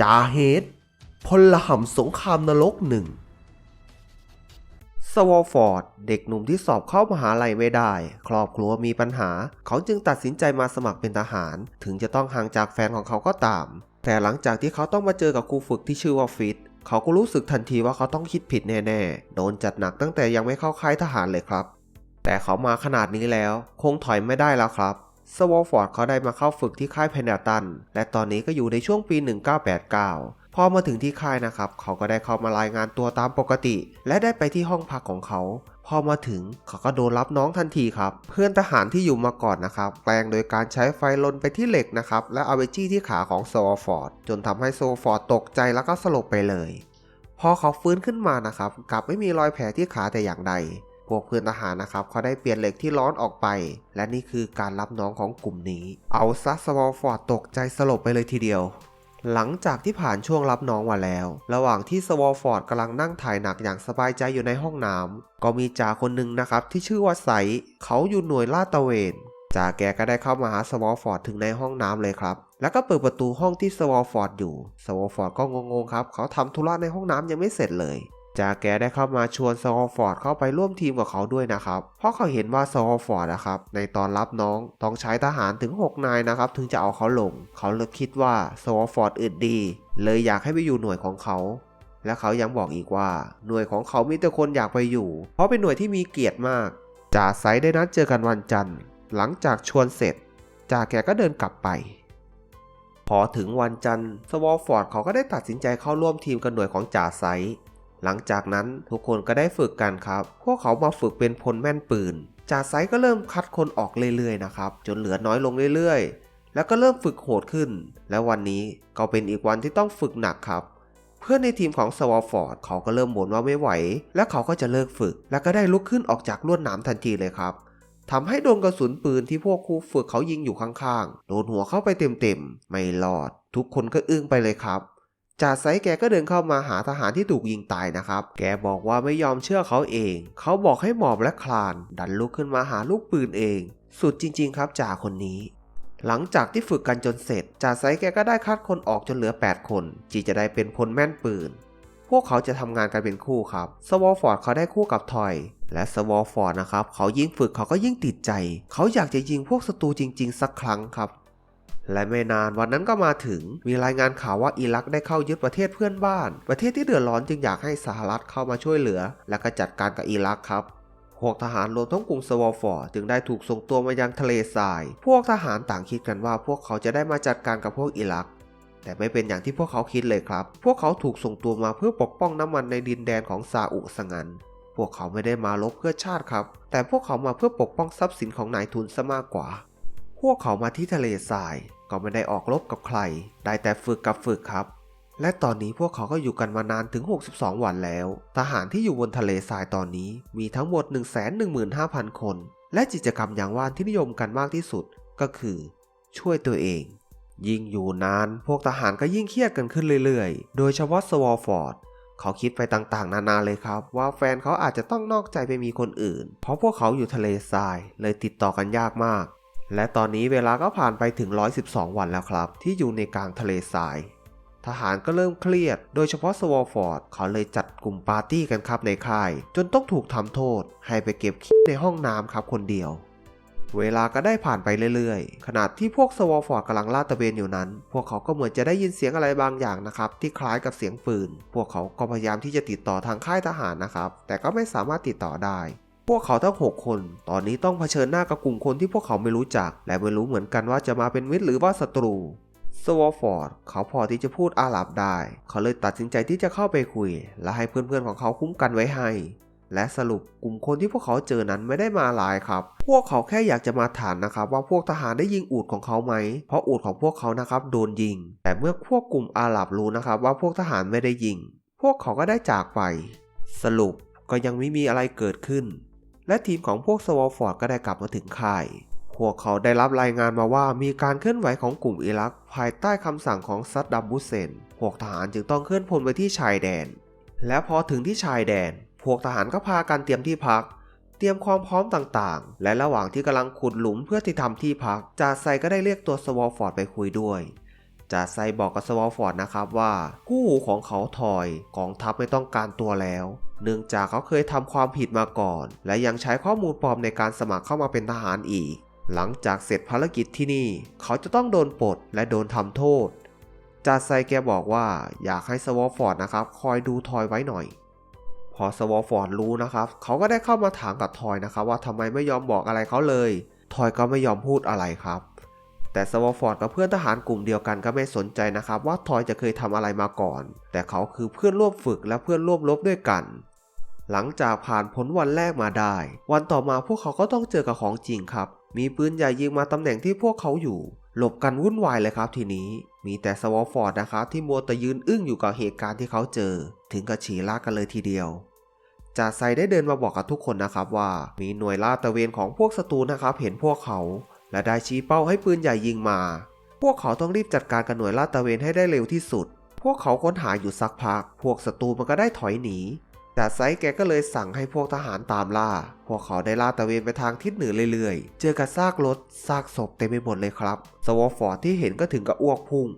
จาเฮดพลหำสงครามนรกหนึ่งสวอลฟอร์ด เด็กหนุ่มที่สอบเข้ามหาลัยไม่ได้ ครอบครัวมีปัญหา เขาจึงตัดสินใจมาสมัครเป็นทหาร ถึงจะต้องห่างจากแฟนของเขาก็ตาม แต่หลังจากที่เขาต้องมาเจอกับครูฝึกที่ชื่อว่าฟิตเขาก็รู้สึกทันทีว่าเขาต้องคิดผิดแน่ๆ โดนจัดหนักตั้งแต่ยังไม่เข้าค่ายทหารเลยครับ แต่เขามาขนาดนี้แล้ว คงถอยไม่ได้แล้วครับ สวอลฟอร์ดเขาได้มาเข้าฝึกที่ค่ายเพนเนตัน และตอนนี้ก็อยู่ในช่วงปี 1989 พอมาถึงที่ค่ายนะครับ เขาก็ได้เข้ามารายงานตัวตามปกติ และได้ไปที่ห้องพักของเขา พอมาถึงเขาก็โดนรับน้องทันทีครับ เพื่อนทหารที่อยู่มาก่อนนะครับ แปลงโดยการใช้ไฟลนไปที่เหล็กนะครับ และเอาไปจี้ที่ขาของโซฟอร์ดจนทำให้โซฟอร์ดตกใจแล้วก็สลบไปเลย พอเขาฟื้นขึ้นมานะครับ กลับไม่มีรอยแผลที่ขาแต่อย่างใด พวกเพื่อนทหารนะครับเขาได้เปลี่ยนเหล็กที่ร้อนออกไป และนี่คือการรับน้องของกลุ่มนี้ เอาซัสวอลฟอร์ดตกใจสลบไปเลยทีเดียว หลังจากที่ผ่านช่วงรับน้องมาแล้ว ระหว่างที่สวอลฟอร์ดกำลังนั่งถ่ายหนักอย่างสบายใจอยู่ในห้องน้ำก็มีจ่าคนหนึ่งนะครับที่ชื่อว่าไซเขาอยู่หน่วยลาดตระเวนจ่าแกก็ได้เข้ามาหาสวอลฟอร์ดถึงในห้องน้ำเลยครับแล้วก็เปิดประตูห้องที่สวอลฟอร์ดอยู่ สวอลฟอร์ดก็งงๆครับ เขาทำธุระในห้องน้ำยังไม่เสร็จเลย จ่าแกได้เข้ามาชวนซอฟอร์ดเข้าไปร่วมทีมกับเขาด้วยนะครับ เพราะเขาเห็นว่าซอฟอร์ดนะครับในตอนรับน้องต้องใช้ทหารถึง 6 นายนะครับ ถึงจะเอาเขาลง เขาเลยคิดว่าซอฟอร์ดอึดดี เลยอยากให้ไปอยู่หน่วยของเขา และเขายังบอกอีกว่า หน่วยของเขามีแต่คนอยากไปอยู่ เพราะเป็นหน่วยที่มีเกียรติมากจ่าไซได้นัดเจอกันวันจันทร์ หลังจากชวนเสร็จจ่าแกก็เดินกลับไปพอถึงวันจันทร์สวอฟอร์ดเขาก็ได้ตัดสินใจเข้าร่วมทีมกับหน่วยของจ่าไซ หลังจากนั้นทุกคนก็ได้ฝึกกันครับ พวกเขามาฝึกเป็นพลแม่นปืนจ่าไซก็เริ่มคัดคนออกเรื่อยๆนะครับ จนเหลือน้อยลงเรื่อยๆ แล้วก็เริ่มฝึกโหดขึ้น และวันนี้ก็เป็นอีกวันที่ต้องฝึกหนักครับ เพื่อนในทีมของสวอลฟอร์ดเขาก็เริ่มบ่นว่าไม่ไหว และเขาก็จะเลิกฝึก แล้วก็ได้ลุกขึ้นออกจากลวดหนามทันทีเลยครับทำให้โดนกระสุนปืนที่พวกครูฝึกเขายิงอยู่ข้างๆ โดนหัวเข้าไปเต็มๆ ไม่รอด ทุกคนก็อึ้งไปเลยครับ จ่าไซแกก็เดินเข้ามาหาทหารที่ถูกยิงตายนะครับ แกบอกว่าไม่ยอมเชื่อเขาเอง เขาบอกให้หมอบและคลาน ดันลุกขึ้นมาหาลูกปืนเอง สุดจริง ๆ ครับจ่าคนนี้ หลังจากที่ฝึกกันจนเสร็จจ่าไซแกก็ได้คัดคนออกจนเหลือ 8 คนจีจะได้เป็นพลแม่นปืน พวกเขาจะทำงานกันเป็นคู่ครับ สวอลฟอร์ดเขาได้คู่กับทอย และสวอลฟอร์ดนะครับ เขายิ่งฝึกเขาก็ยิ่งติดใจ เขาอยากจะยิงพวกศัตรูจริง ๆ สักครั้งครับ และไม่นานวันนั้นก็มาถึง มีรายงานข่าวว่าอิรักได้เข้ายึดประเทศเพื่อนบ้าน ประเทศที่เดือดร้อนจึงอยากให้สหรัฐเข้ามาช่วยเหลือ และก็จัดการกับอิรักครับพวกทหารรวมทั้งกลุ่มสวอลฟอร์ดจึงได้ถูกส่งตัวมายังทะเลทราย พวกทหารต่างคิดกันว่าพวกเขาจะได้มาจัดการกับพวกอิรัก แต่ไม่เป็นอย่างที่พวกเขาคิดเลยครับ พวกเขาถูกส่งตัวมาเพื่อปกป้องน้ำมันในดินแดนของซาอุสงัน พวกเขาไม่ได้มาลบเพื่อชาติครับ แต่พวกเขามาเพื่อปกป้องทรัพย์สินของนายทุนซะมากกว่า พวกเขามาที่ทะเลทราย ก็ไม่ได้ออกรบกับใคร ได้แต่ฝึกกับฝึกครับ และตอนนี้พวกเขาก็อยู่กันมานานถึง 62 วันแล้ว ทหารที่อยู่บนทะเลทรายตอนนี้มีทั้งหมด 115,000 คน และกิจกรรมอย่างว่านที่นิยมกันมากที่สุดก็คือ ช่วยตัวเอง ยิ่งอยู่นาน พวกทหารก็ยิ่งเครียดกันขึ้นเรื่อยๆ โดยเฉพาะสวอลฟอร์ดเขาคิดไปต่างๆ นานาเลยครับ ว่าแฟนเขาอาจจะต้องนอกใจไปมีคนอื่น เพราะพวกเขาอยู่ทะเลทรายเลยติดต่อกันยากมาก และตอนนี้เวลาก็ผ่านไปถึง 112 วันแล้วครับ ที่อยู่ในกลางทะเลทราย ทหารก็เริ่มเครียด โดยเฉพาะสวอลฟอร์ดเขาเลยจัดกลุ่มปาร์ตี้กันครับในค่าย จนต้องถูกทำโทษ ให้ไปเก็บขี้ในห้องน้ำครับคนเดียว เวลาก็ได้ผ่านไปเรื่อยๆ ขณะที่พวกสวอลฟอร์ดกำลังลาดตระเวนอยู่นั้น พวกเขาก็เหมือนจะได้ยินเสียงอะไรบางอย่างนะครับที่คล้ายกับเสียงปืน พวกเขาก็พยายามที่จะติดต่อทางค่ายทหารนะครับ แต่ก็ไม่สามารถติดต่อได้ พวกเขาทั้ง 6 คน ตอนนี้ต้องเผชิญหน้ากับกลุ่มคนที่พวกเขาไม่รู้จัก และไม่รู้เหมือนกันว่าจะมาเป็นมิตรหรือว่าศัตรูสวอลฟอร์ดเขาพอที่จะพูดอาหรับได้ เขาเลยตัดสินใจที่จะเข้าไปคุย และให้เพื่อนๆของเขาคุ้มกันไว้ให้ และสรุปกลุ่มคนที่พวกเขาเจอนั้นไม่ได้มาหลายครับ พวกเขาแค่อยากจะมาถามนะครับ ว่าพวกทหารได้ยิงอูดของเขาไหม เพราะอูดของพวกเขานะครับโดนยิง แต่เมื่อพวกกลุ่มอาหรับรู้นะครับ ว่าพวกทหารไม่ได้ยิง พวกเขาก็ได้จากไป สรุปก็ยังไม่มีอะไรเกิดขึ้น และทีมของพวกสวอลฟอร์ดก็ได้กลับมาถึงค่าย พวกเขาได้รับรายงานมาว่ามีการเคลื่อนไหวของกลุ่มอิรัก ภายใต้คำสั่งของซัดดัมบุเซน พวกทหารจึงต้องเคลื่อนพลไปที่ชายแดน และพอถึงที่ชายแดน พวกทหารก็พากันเตรียมที่พัก เตรียมความพร้อมต่างๆ และระหว่างที่กำลังขุดหลุมเพื่อที่ทำที่พัก จ่าไซก็ได้เรียกตัวสวอลฟอร์ดไปคุยด้วยจ่าไซบอกกับสวอลฟอร์ดนะครับว่า คู่หูของเขาทอยกองทัพไม่ต้องการตัวแล้ว เนื่องจากเขาเคยทำความผิดมาก่อน และยังใช้ข้อมูลปลอมในการสมัครเข้ามาเป็นทหารอีก หลังจากเสร็จภารกิจที่นี่ เขาจะต้องโดนปลดและโดนทำโทษจาไซแกบอกว่าอยากให้สวอลฟอร์ดนะครับ คอยดูทอยไว้หน่อย พอสวอลฟอร์ดรู้นะครับ เขาก็ได้เข้ามาถามกับทอยนะครับว่าทำไมไม่ยอมบอกอะไรเขาเลย ทอยก็ไม่ยอมพูดอะไรครับ แต่สวอลฟอร์ดกับเพื่อนทหารกลุ่มเดียวกันก็ไม่สนใจนะครับ ว่าทอยจะเคยทำอะไรมาก่อน แต่เขาคือเพื่อนร่วมฝึกและเพื่อนร่วมรบด้วยกัน หลังจากผ่านพ้นวันแรกมาได้ วันต่อมาพวกเขาก็ต้องเจอกับของจริงครับ มีปืนใหญ่ยิงมาตำแหน่งที่พวกเขาอยู่ หลบกันวุ่นวายเลยครับทีนี้ มีแต่สวอลฟอร์ดนะครับที่มัวแต่ยืนอึ้งอยู่กับเหตุการณ์ที่เขาเจอ ถึงกับฉี่ลากกันเลยทีเดียวจ่าไซได้เดินมาบอกกับทุกคนนะครับว่า มีหน่วยลาดตระเวนของพวกศัตรูนะครับเห็นพวกเขา และได้ชี้เป้าให้ปืนใหญ่ยิงมา พวกเขาต้องรีบจัดการกับหน่วยลาดตระเวนให้ได้เร็วที่สุด พวกเขาค้นหาอยู่สักพัก พวกศัตรูมันก็ได้ถอยหนี จ่าไซแกก็เลยสั่งให้พวกทหารตามล่า พวกเขาได้ล่าตะเวนไปทางทิศเหนือเรื่อยๆ เจอกับซากรถซากศพเต็มไปหมดเลยครับ สวอฟอร์ดที่เห็นก็ถึงกับอ้วกพุ่ง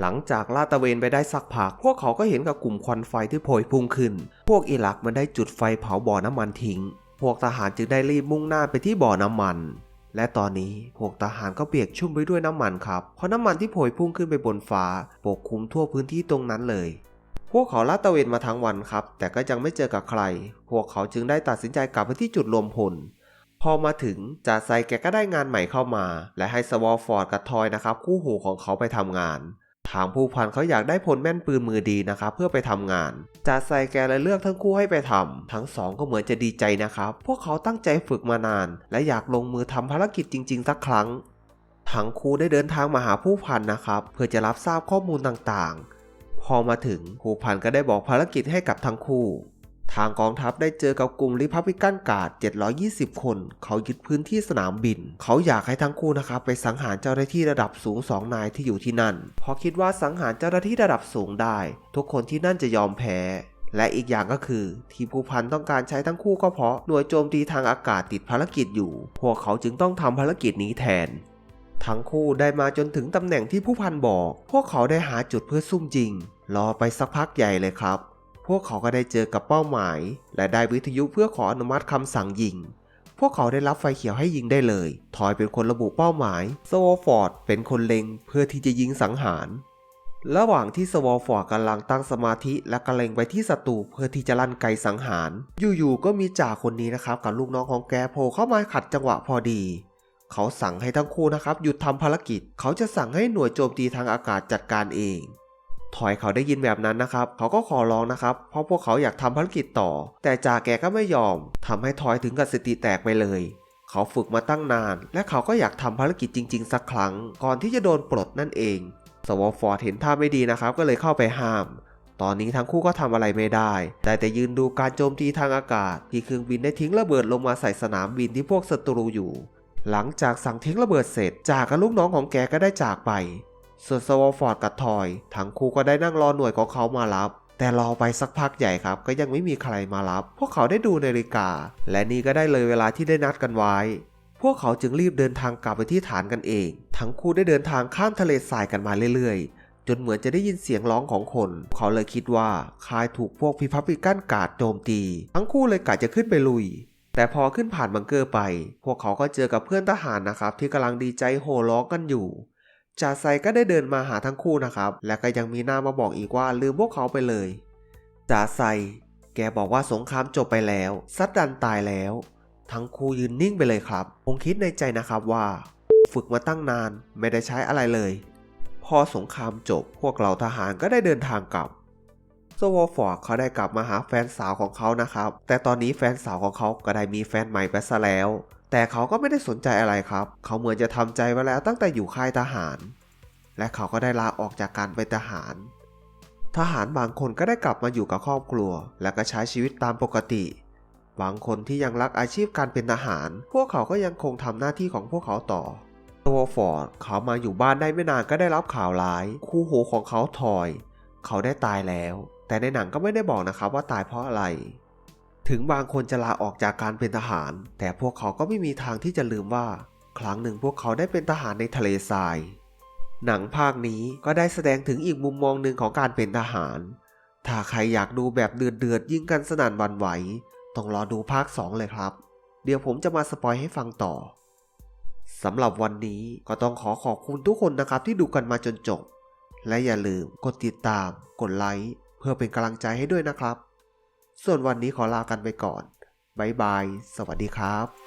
หลังจากล่าตะเวนไปได้สักพัก พวกเขาก็เห็นกับกลุ่มควันไฟที่โพยพุ่งขึ้น พวกอิรักมันได้จุดไฟเผาบ่อน้ำมันทิ้ง พวกทหารจึงได้รีบมุ่งหน้าไปที่บ่อน้ำมันและตอนนี้พวกทหารก็เปียกชุ่มไปด้วยน้ำมันครับ เพราะน้ำมันที่โพยพุ่งขึ้นไปบนฟ้า ปกคลุมทั่วพื้นที่ตรงนั้นเลย พวกเขาลาดตระเวนมาทั้งวันครับ แต่ก็ยังไม่เจอกับใคร พวกเขาจึงได้ตัดสินใจกลับไปที่จุดรวมพล พอมาถึงจ่าไซแกก็ได้งานใหม่เข้ามา และให้สวอลฟอร์ดกับทอยนะครับ คู่หูของเขาไปทำงาน ทางผู้พันเขาอยากได้พลแม่นปืนมือดีนะครับ เพื่อไปทำงานจ่าไซแกเลยเลือกทั้งคู่ให้ไปทำทั้งสองก็เหมือนจะดีใจนะครับ พวกเขาตั้งใจฝึกมานาน และอยากลงมือทำภารกิจจริง ๆ สักครั้งทั้งคู่ได้เดินทางมาหาผู้พันนะครับ เพื่อจะรับทราบข้อมูลต่างๆ พอมาถึงผู้พันก็ได้บอกภารกิจให้กับทั้งคู่ ทางกองทัพได้เจอกับกลุ่มริพับลิกันการ์ด720 คน เขายึดพื้นที่สนามบิน เขาอยากให้ทั้งคู่นะครับไปสังหารเจ้าหน้าที่ระดับสูง2นายที่อยู่ที่นั่นพราะคิดว่าสังหารเจ้าหน้าที่ระดับสูงได้ ทุกคนที่นั่นจะยอมแพ้และอีกอย่างก็คือ ที่ผู้พันต้องการใช้ทั้งคู่ก็เพราะหน่วยโจมตีทางอากาศติดภารกิจอยู่ พวกเขาจึงต้องทำภารกิจนี้แทน ทั้งคู่ได้มาจนถึงตำแหน่งที่ผู้พันบอก พวกเขาได้หาจุดเพื่อซุ่มยิง รอไปสักพักใหญ่เลยครับ พวกเขาก็ได้เจอกับเป้าหมาย และได้วิทยุเพื่อขออนุมัติคำสั่งยิง พวกเขาได้รับไฟเขียวให้ยิงได้เลย ทอยเป็นคนระบุเป้าหมายสวอฟอร์ดเป็นคนเล็งเพื่อที่จะยิงสังหาร ระหว่างที่สวอฟอร์ดกำลังตั้งสมาธิและกระเลงไปที่ศัตรูเพื่อที่จะลั่นไกสังหาร อยู่ๆก็มีจ่าคนนี้นะครับกับลูกน้องของแกโผล่เข้ามาขัดจังหวะพอดี เขาสั่งให้ทั้งคู่นะครับหยุดทำภารกิจ เขาจะสั่งให้หน่วยโจมตีทางอากาศจัดการเอง ถอยเขาได้ยินแบบนั้นนะครับ เขาก็ขอร้องนะครับ เพราะพวกเขาอยากทำภารกิจต่อ แต่จ่าแกก็ไม่ยอมทำให้ทอยถึงกับสติแตกไปเลย เขาฝึกมาตั้งนาน และเขาก็อยากทำภารกิจจริง ๆ สักครั้ง ก่อนที่จะโดนปลดนั่นเองสวอฟอร์ดเห็นท่าไม่ดีนะครับ ก็เลยเข้าไปห้าม ตอนนี้ทั้งคู่ก็ทำอะไรไม่ได้ แต่แต่ยืนดูการโจมตีทางอากาศ ที่เครื่องบินได้ทิ้งระเบิดลงมาใส่สนามบินที่พวกศัตรูอยู่ หลังจากสั่งทิ้งระเบิดเสร็จจากกับลูกน้องของแกก็ได้จากไป ส่วนสวอลฟอร์ดกับทอยทั้งคู่ก็ได้นั่งรอหน่วยของเขามารับ แต่รอไปสักพักใหญ่ครับ ก็ยังไม่มีใครมารับ พวกเขาได้ดูนาฬิกา และนี่ก็ได้เลยเวลาที่ได้นัดกันไว้ พวกเขาจึงรีบเดินทางกลับไปที่ฐานกันเอง ทั้งคู่ได้เดินทางข้ามทะเลทรายกันมาเรื่อยๆ จนเหมือนจะได้ยินเสียงร้องของคน เขาเลยคิดว่าคายถูกพวกพิพับลิกันการ์ดโจมตี ทั้งคู่เลยกะจะขึ้นไปลุย แต่พอขึ้นผ่านบังเกอร์ไป พวกเขาก็เจอกับเพื่อนทหารนะครับ ที่กำลังดีใจโห่ร้องกันอยู่จ่าไซก็ได้เดินมาหาทั้งคู่นะครับ และก็ยังมีหน้ามาบอกอีกว่าลืมพวกเขาไปเลยจ่าไซ แกบอกว่าสงครามจบไปแล้ว ซัดดันตายแล้ว ทั้งคู่ยืนนิ่งไปเลยครับผมคิดในใจนะครับว่า ฝึกมาตั้งนานไม่ได้ใช้อะไรเลย พอสงครามจบพวกเราทหารก็ได้เดินทางกลับ โซวอฟอร์ดเขาได้กลับมาหาแฟนสาวของเขานะครับ แต่ตอนนี้แฟนสาวของเขาก็ได้มีแฟนใหม่ไปซะแล้ว แต่เขาก็ไม่ได้สนใจอะไรครับ เขาเหมือนจะทำใจไว้แล้วตั้งแต่อยู่ค่ายทหาร และเขาก็ได้ลาออกจากการเป็นทหาร ทหารบางคนก็ได้กลับมาอยู่กับครอบครัว และก็ใช้ชีวิตตามปกติ บางคนที่ยังรักอาชีพการเป็นทหาร พวกเขาก็ยังคงทำหน้าที่ของพวกเขาต่อตัวฟอร์ดเขามาอยู่บ้านได้ไม่นานก็ได้รับข่าวร้าย คู่หูของเขาทอย เขาได้ตายแล้ว แต่ในหนังก็ไม่ได้บอกนะครับว่าตายเพราะอะไร ถึงบางคนจะลาออกจากการเป็นทหาร แต่พวกเขาก็ไม่มีทางที่จะลืมว่า ครั้งหนึ่งพวกเขาได้เป็นทหารในทะเลทราย หนังภาคนี้ก็ได้แสดงถึงอีกมุมมองหนึ่งของการเป็นทหาร ถ้าใครอยากดูแบบเดือดเดือดยิงกันสนั่นวันไหว ต้องรอดูภาค 2 เลยครับ เดี๋ยวผมจะมาสปอยให้ฟังต่อสำหรับวันนี้ก็ต้องขอขอบคุณทุกคนนะครับที่ดูกันมาจนจบ และอย่าลืมกดติดตาม กดไลค์ เพื่อเป็นกำลังใจให้ด้วยนะครับ ส่วนวันนี้ขอลากันไปก่อน บ๊ายบาย สวัสดีครับ